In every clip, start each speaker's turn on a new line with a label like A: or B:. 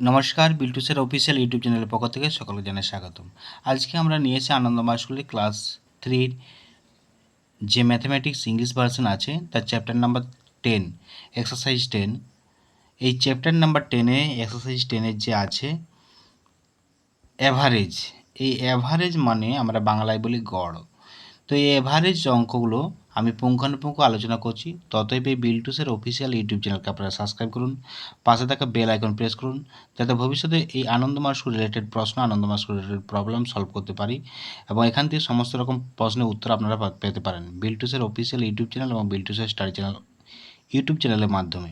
A: নমস্কার, বিল্টুসের official YouTube চ্যানেলের পক্ষ থেকে সকলকে জানাই স্বাগতম। আজকে আমরা নিয়েছি আনন্দময় স্কুলে ক্লাস থ্রির যে ম্যাথমেটিক্স ইংলিশ ভার্সন আছে, তার chapter number ten exercise ten এই চ্যাপ্টার নাম্বার টেনে এক্সারসাইজ টেনের যে আছে অ্যাভারেজ এই অ্যাভারেজ মানে আমরা বাংলায় বলি গড়। তো এই অ্যাভারেজ অঙ্কগুলো আমি পুঙ্খানুপুঙ্খ আলোচনা করছি। ততই এই বিলটুসের অফিসিয়াল ইউটিউব চ্যানেলকে আপনারা সাবস্ক্রাইব করুন। পাশে থাকা বেল আইকন প্রেস করুন, যাতে ভবিষ্যতে এই আনন্দমাস রিলেটেড প্রশ্ন আনন্দমাস রিলেটেড প্রবলেম সলভ করতে পারি এবং এখান থেকে সমস্ত রকম প্রশ্নের উত্তর আপনারা পেতে পারেন। বিলটুসের অফিসিয়াল ইউটিউব চ্যানেল এবং বিলটুসের স্টাডি চ্যানেল ইউটিউব চ্যানেলের মাধ্যমে।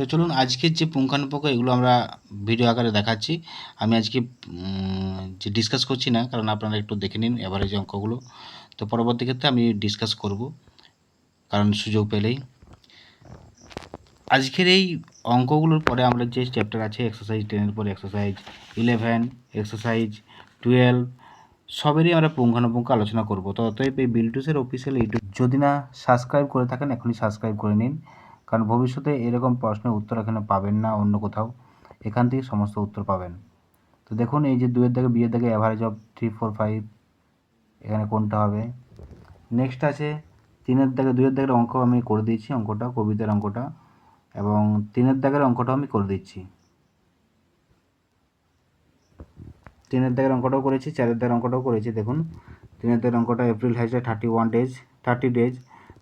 A: তো চলুন আজকের যে পুঙ্খানুপুঙ্খ এগুলো আমরা ভিডিও আকারে দেখাচ্ছি। আমি আজকে যে ডিসকাস করছি না, কারণ আপনারা একটু দেখে নিন এভারেজ অঙ্কগুলো। তো পরবর্তী ক্ষেত্রে আমি ডিসকাস করব, কারণ সুযোগ পেলেই। আজকের এই অঙ্কগুলোর পরে আমরা যে চ্যাপ্টার আছে এক্সারসাইজ টেনের পরে এক্সারসাইজ ইলেভেন এক্সারসাইজ টুয়েলভ সবেরই আমরা পুঙ্খানুপুঙ্খ আলোচনা করব। তো অতএব এই বিলটুসের অফিসিয়াল ইউটিউব যদি না সাবস্ক্রাইব করে থাকেন, এখনই সাবস্ক্রাইব করে নিন। কারণ ভবিষ্যতে এরকম প্রশ্নের উত্তর এখানে পাবেন না অন্য কোথাও। এখান থেকে সমস্ত উত্তর পাবেন। তো দেখুন, এই যে দুয়ের দাগে বিয়ের দাগে average of three four five এখানে কোনটা হবে? নেক্সট আছে, তিনের দাগে দুইয়ের দাগের অঙ্ক আমি করে দিয়েছি অঙ্কটা কবিতার অঙ্কটা, এবং তিনের দাগের অঙ্কটাও আমি করে দিচ্ছি। তিনের দাগের অঙ্কটাও করেছি, চারের দাগের অঙ্কটাও করেছি, দেখুন। তিনের দাগের অঙ্কটা April has thirty one days thirty days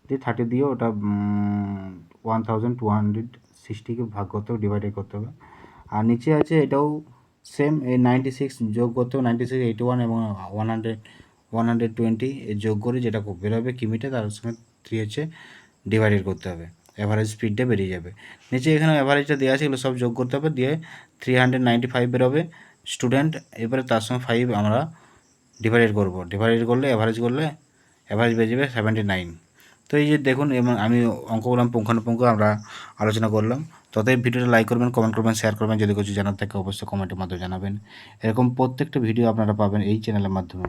A: দিয়ে থার্টি দিয়ে ওটা ওয়ান থাউজেন্ড টু হান্ড্রেড সিক্সটিকে ভাগ করতে হবে ডিভাইডেড করতে হবে। আর নিচে আছে, এটাও সেম এই নাইনটি সিক্স যোগ করতে হবে নাইনটি সিক্স এইটি ওয়ান এবং one hundred one hundred twenty যোগ করে যেটা বেরোবে কিমিটা তার সঙ্গে থ্রি হচ্ছে ডিভাইডেড করতে হবে। অ্যাভারেজ স্পিডটা বেরিয়ে যাবে। নিচে এখানে অ্যাভারেজটা দেওয়া আছে, এগুলো সব যোগ করতে হবে, দিয়ে থ্রি হান্ড্রেড নাইনটি ফাইভ বেরোবে। স্টুডেন্ট এবারে তার সঙ্গে ফাইভ আমরা ডিভাইডেড করব। ডিভাইডেড করলে অ্যাভারেজ করলে অ্যাভারেজ বেরিয়ে যাবে সেভেন্টি নাইন তো এই যে দেখুন, এবং আমি অঙ্ক করলাম, পুঙ্খানুপুঙ্খ আমরা আলোচনা করলাম। ততই ভিডিওটা লাইক করবেন কমেন্ট করবেন শেয়ার করবেন। যদি কিছু জানার থাকে, অবশ্যই কমেন্টের মাধ্যমে জানাবেন। এরকম প্রত্যেকটা ভিডিও আপনারা পাবেন এই চ্যানেলের মাধ্যমে।